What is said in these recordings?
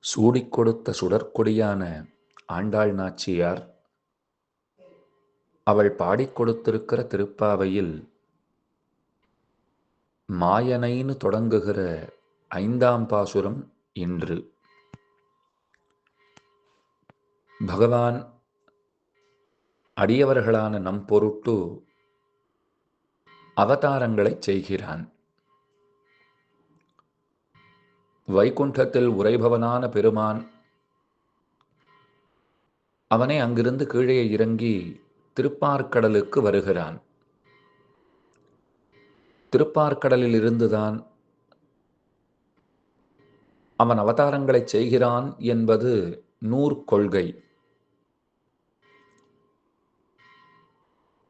சூடிக் கொடுத்த சுடற்கொடியான ஆண்டாள் நாச்சியார் அவள் பாடிக் கொடுத்திருக்கிற திருப்பாவையில் மாயனைன்னு தொடங்குகிற ஐந்தாம் பாசுரம் இன்று. பகவான் அடியவர்களான நம் பொருட்டு அவதாரங்களைச் செய்கிறான். வைகுண்டத்தில் உறைபவனான பெருமான் அவனே அங்கிருந்து கீழே இறங்கி திருப்பார்க்கடலுக்கு வருகிறான். திருப்பார்க்கடலில் இருந்துதான் அவன் அவதாரங்களைச் செய்கிறான் என்பது நூற்கொள்கை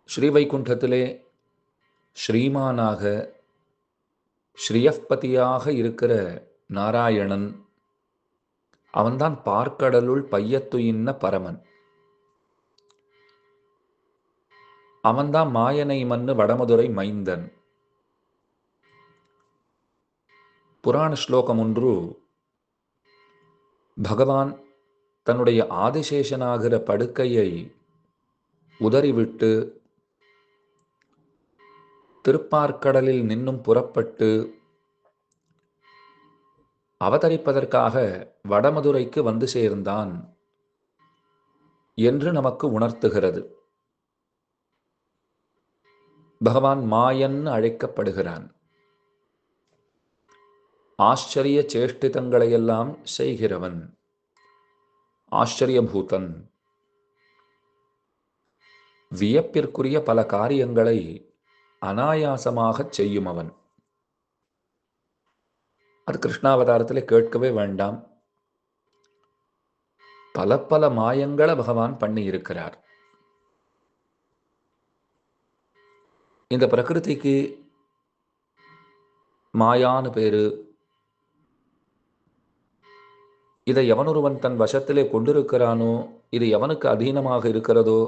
ஸ்ரீவைகுண்டத்திலே ஸ்ரீமானாக ஸ்ரீயப்பதியாக இருக்கிற நாராயணன். அவன்தான் பார்க்கடலுள் பையத்துயின்ன பரமன். அவன்தான் மாயனை மன்னு வடமதுரை மைந்தன். புராண ஸ்லோகம் ஒன்று பகவான் தன்னுடைய ஆதிசேஷனாகிற படுக்கையை உதறிவிட்டு திருப்பார்க்கடலில் நின்னும் புறப்பட்டு அவதரிப்பதற்காக வடமதுரைக்கு வந்து சேர்ந்தான் என்று நமக்கு உணர்த்துகிறது. பகவான் மாயன் அழைக்கப்படுகிறான். ஆச்சரிய சேஷ்டிதங்களையெல்லாம் செய்கிறவன் ஆச்சரியபூதன். வியப்பிற்குரிய பல காரியங்களை அனாயாசமாகச் செய்யும் அவன். அது கிருஷ்ணாவதாரத்தில் கேட்கவே வேண்டாம். பல பல மாயங்களை பகவான் பண்ணி இருக்கிறார். இந்த பிரகிருதிக்கு மாயான்னு பேரு. இதை எவனொருவன் தன் வசத்திலே கொண்டிருக்கிறானோ இது எவனுக்கு அதீனமாக இருக்கிறதோ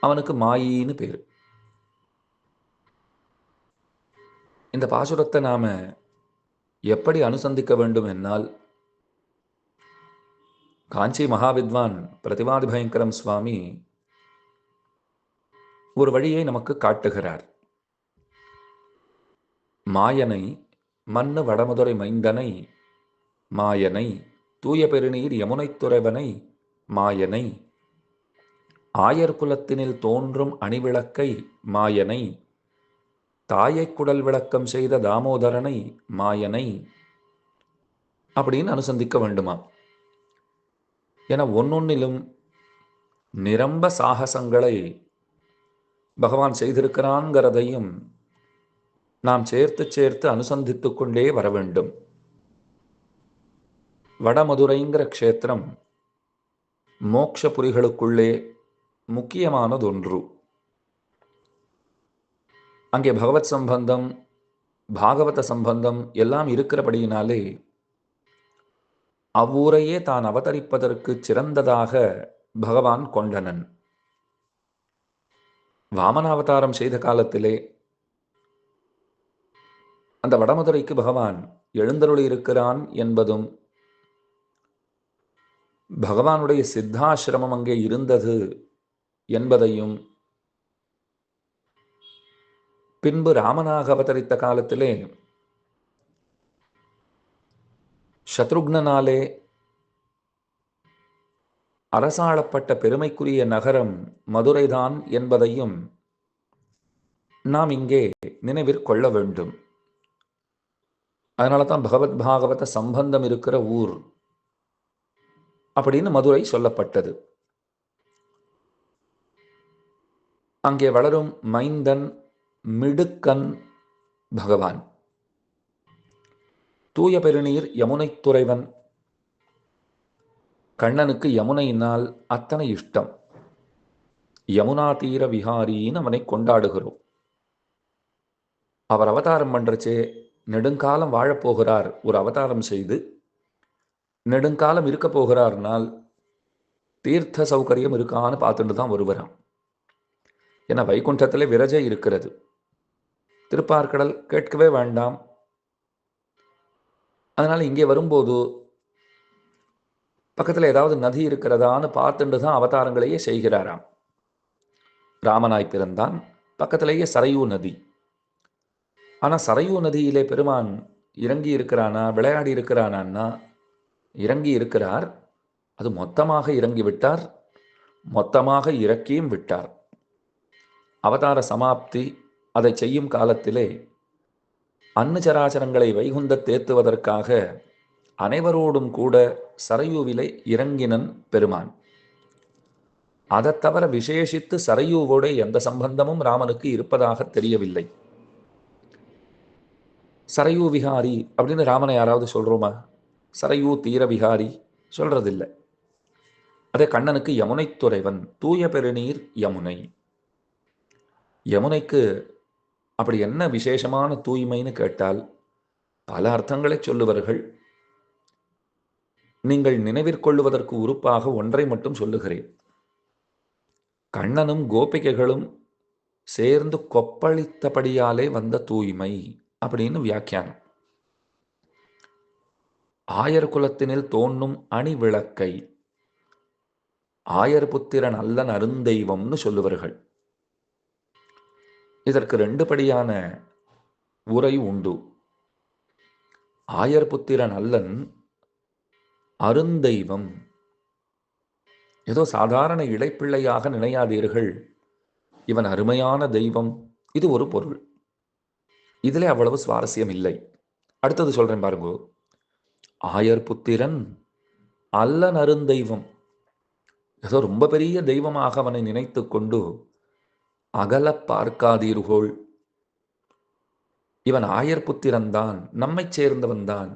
அவனுக்கு மாயின்னு பேரு. இந்த பாசுரத்தை நாம எப்படி அனுசந்திக்க வேண்டும் என்னால் காஞ்சி மகாவித்வான் பிரதிவாதி பயங்கரம் சுவாமி ஒரு வழியை நமக்கு காட்டுகிறார். மாயனை மண்ணு வடமதுரை மைந்தனை மாயனை தூய பெருநீர் யமுனைத் துறைவனை மாயனை ஆயர் குலத்தினில் தோன்றும் அணிவிளக்கை மாயனை தாயை குடல் விளக்கம் செய்த தாமோதரனை மாயனை அப்படின்னு அனுசந்திக்க வேண்டுமா? என ஒன்னொன்னிலும் நிரம்ப சாகசங்களை பகவான் செய்திருக்கிறான்கிறதையும் நாம் சேர்த்து சேர்த்து அனுசந்தித்துக் கொண்டே வர வேண்டும். வடமதுரைங்கிற க்ஷேத்திரம் மோக்ஷபுரிகளுக்குள்ளே முக்கியமானதொன்று. அங்கே பகவத் சம்பந்தம் பாகவத சம்பந்தம் எல்லாம் இருக்கிறபடியினாலே அவ்வூரையே தான் அவதரிப்பதற்கு சிறந்ததாக பகவான் கொண்டனன். வாமனாவதாரம் செய்த காலத்திலே அந்த வடமதுரைக்கு பகவான் எழுந்தருளி இருக்கிறான் என்பதும் பகவானுடைய சித்தாசிரமம் அங்கே இருந்தது என்பதையும் பின்பு ராமனாக அவதரித்த காலத்திலே சத்ருக்னாலே அரசாளப்பட்ட பெருமைக்குரிய நகரம் மதுரைதான் என்பதையும் நாம் இங்கே நினைவிற்கொள்ள வேண்டும். அதனால தான் பகவத் பாகவத சம்பந்தம் இருக்கிற ஊர் அப்படின்னு மதுரை சொல்லப்பட்டது. அங்கே வளரும் மைந்தன் மிடுக்கன் பகவான். தூய பெருநீர் யமுனைத் துறைவன். கண்ணனுக்கு யமுனையினால் அத்தனை இஷ்டம். யமுனா தீர விஹாரின்னு அவனை கொண்டாடுகிறோம். அவர் அவதாரம் பண்றச்சே நெடுங்காலம் வாழப்போகிறார் ஒரு அவதாரம் செய்து நெடுங்காலம் இருக்க போகிறார்னால் தீர்த்த சௌகரியம் இருக்கான்னு பார்த்துட்டு தான் வருவராம் ஏன்னா வைகுண்டத்தில் விரஜை இருக்கிறது. திருப்பார்கடல் கேட்கவே வேண்டாம். அதனால் இங்கே வரும்போது பக்கத்தில் ஏதாவது நதி இருக்கிறதான்னு பார்த்துட்டு தான் அவதாரங்களையே செய்கிறாராம். ராமனாய் பிறந்தான். பக்கத்திலேயே சரையூ நதி. ஆனால் சரையூ நதியிலே பெருமான் இறங்கி இருக்கிறானா விளையாடி இருக்கிறானான்னா இறங்கி இருக்கிறார். அது மொத்தமாக இறங்கி விட்டார். மொத்தமாக இறக்கியும் விட்டார். அவதார சமாப்தி அதை செய்யும் காலத்திலே அன்னச்சராச்சரங்களை வைகுந்த தேத்துவதற்காக அனைவரோடும் கூட சரையூவிலே இறங்கினன் பெருமான். அதை தவிர விசேஷித்து சரையூவோட எந்த சம்பந்தமும் ராமனுக்கு இருப்பதாக தெரியவில்லை. சரையூ விகாரி அப்படின்னு ராமனை யாராவது சொல்றோமா? சரையூ தீர விகாரி சொல்றதில்லை. அதே கண்ணனுக்கு யமுனை துறைவன் தூய பெருநீர் யமுனை. யமுனைக்கு அப்படி என்ன விசேஷமான தூய்மைன்னு கேட்டால் பல அர்த்தங்களை சொல்லுவார்கள் நீங்கள் நினைவிற்கொள்ளுவதற்கு உறுப்பாக ஒன்றை மட்டும் சொல்லுகிறேன். கண்ணனும் கோபிகைகளும் சேர்ந்து கொப்பளித்தபடியாலே வந்த தூய்மை அப்படின்னு வியாக்கியானம். ஆயர் குலத்தினில் தோன்றும் அணி விளக்கை ஆயர் புத்திரன் அல்லன் அருந்தெய்வம்னு சொல்லுவார்கள் இதற்கு ரெண்டு படியான உரை உண்டு. ஆயர் புத்திரன் அல்லன் அருந்தெய்வம். ஏதோ சாதாரண இடைப்பிள்ளையாக நினையாதீர்கள். இவன் அருமையான தெய்வம். இது ஒரு பொருள். இதிலே அவ்வளவு சுவாரஸ்யம் இல்லை அடுத்தது சொல்றேன் பாருங்க. ஆயர் புத்திரன் அல்லன் அருந்தெய்வம். ஏதோ ரொம்ப பெரிய தெய்வமாக அவனை நினைத்து கொண்டு அகல பார்க்காதீர்கோள். இவன் ஆயர் புத்திரன்தான் நம்மை சேர்ந்தவன்தான்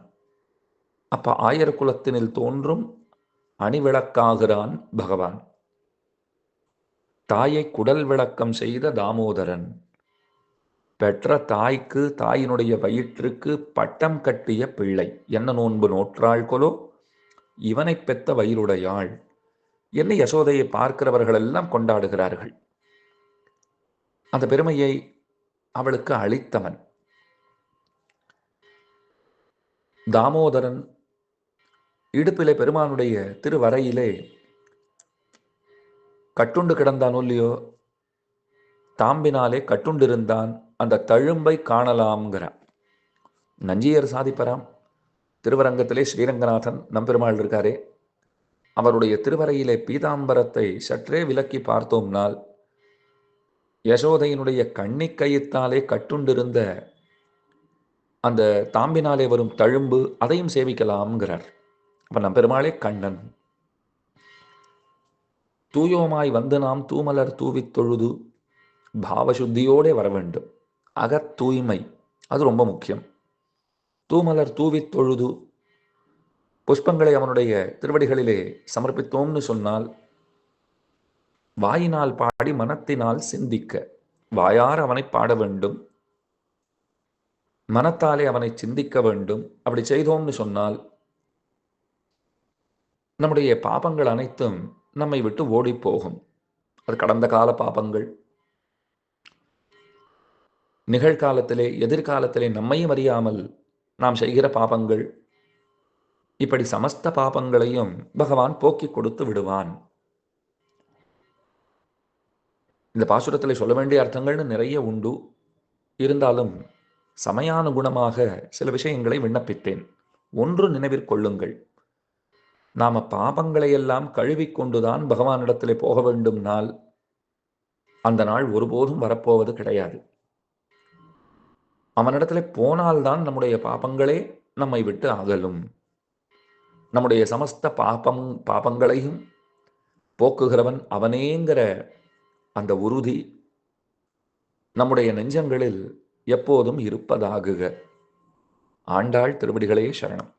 அப்ப ஆயர் குலத்தினில் தோன்றும் அணிவிளக்காகிறான் பகவான். தாயை குடல் விளக்கம் செய்த தாமோதரன் பெற்ற தாய்க்கு தாயினுடைய வயிற்றுக்கு பட்டம் கட்டிய பிள்ளை. என்ன நோன்பு நோற்றாள் கொலோ? இவனை பெத்த வயிறுடையாள் என்னை யசோதையை பார்க்கிறவர்கள் எல்லாம் கொண்டாடுகிறார்கள். அந்த பெருமையை அவளுக்கு அளித்தவன். தாமோதரன் இடுப்பிலே பெருமானுடைய திருவரையிலே கட்டுண்டு கிடந்தான் இல்லையோ? தாம்பினாலே கட்டுண்டிருந்தான் அந்த தழும்பை காணலாம்ங்கிறான் நஞ்சியர் சாதிப்பராம். திருவரங்கத்திலே ஸ்ரீரங்கநாதன் நம்பெருமாள் இருக்காரே. அவருடைய திருவரையிலே பீதாம்பரத்தை சற்றே விலக்கி பார்த்தோம்னால் யசோதையினுடைய கண்ணிக்கயித்தாலே கட்டுண்டிருந்த அந்த தாம்பினாலே வரும் தழும்பு அதையும் சேவிக்கலாம்ங்கிறார் அப்ப நம்பெருமாளே கண்ணன். தூயோமாய் வந்து நாம் தூமலர் தூவித் தொழுது பாவசுத்தியோடே வர வேண்டும் அகத் தூய்மை அது ரொம்ப முக்கியம். தூமலர் தூவித் தொழுது புஷ்பங்களை அவனுடைய திருவடிகளிலே சமர்ப்பித்தோம்னு சொன்னால் வாயினால் பாடி மனத்தினால் சிந்திக்க. வாயார் அவனை பாட வேண்டும். மனத்தாலே அவனை சிந்திக்க வேண்டும். அப்படி செய்தோம்னு சொன்னால் நம்முடைய பாபங்கள் அனைத்தும் நம்மை விட்டு ஓடி போகும். அது கடந்த கால பாபங்கள். நிகழ்காலத்திலே எதிர்காலத்திலே நம்மையும் அறியாமல் நாம் செய்கிற பாபங்கள். இப்படி சமஸ்த பாபங்களையும் பகவான் போக்கிக் கொடுத்து விடுவான். இந்த பாசுரத்தில் சொல்ல வேண்டிய அர்த்தங்கள்னு நிறைய உண்டு. இருந்தாலும் சமயானுகுணமாக சில விஷயங்களை விண்ணப்பித்தேன். ஒன்று நினைவிற்கொள்ளுங்கள் நாம பாபங்களை எல்லாம் கழுவிக்கொண்டுதான் பகவானிடத்திலே போக வேண்டும் நாள் அந்த நாள் ஒருபோதும் வரப்போவது கிடையாது. அவனிடத்துல போனால்தான் நம்முடைய பாபங்களே நம்மை விட்டு அகலும். நம்முடைய சமஸ்த பாபம் பாபங்களையும் போக்குகிறவன் அவனேங்கிற அந்த உறுதி நம்முடைய நெஞ்சங்களில் எப்போதும் இருப்பதாகுக. ஆண்டாள் திருவடிகளே சரணம்.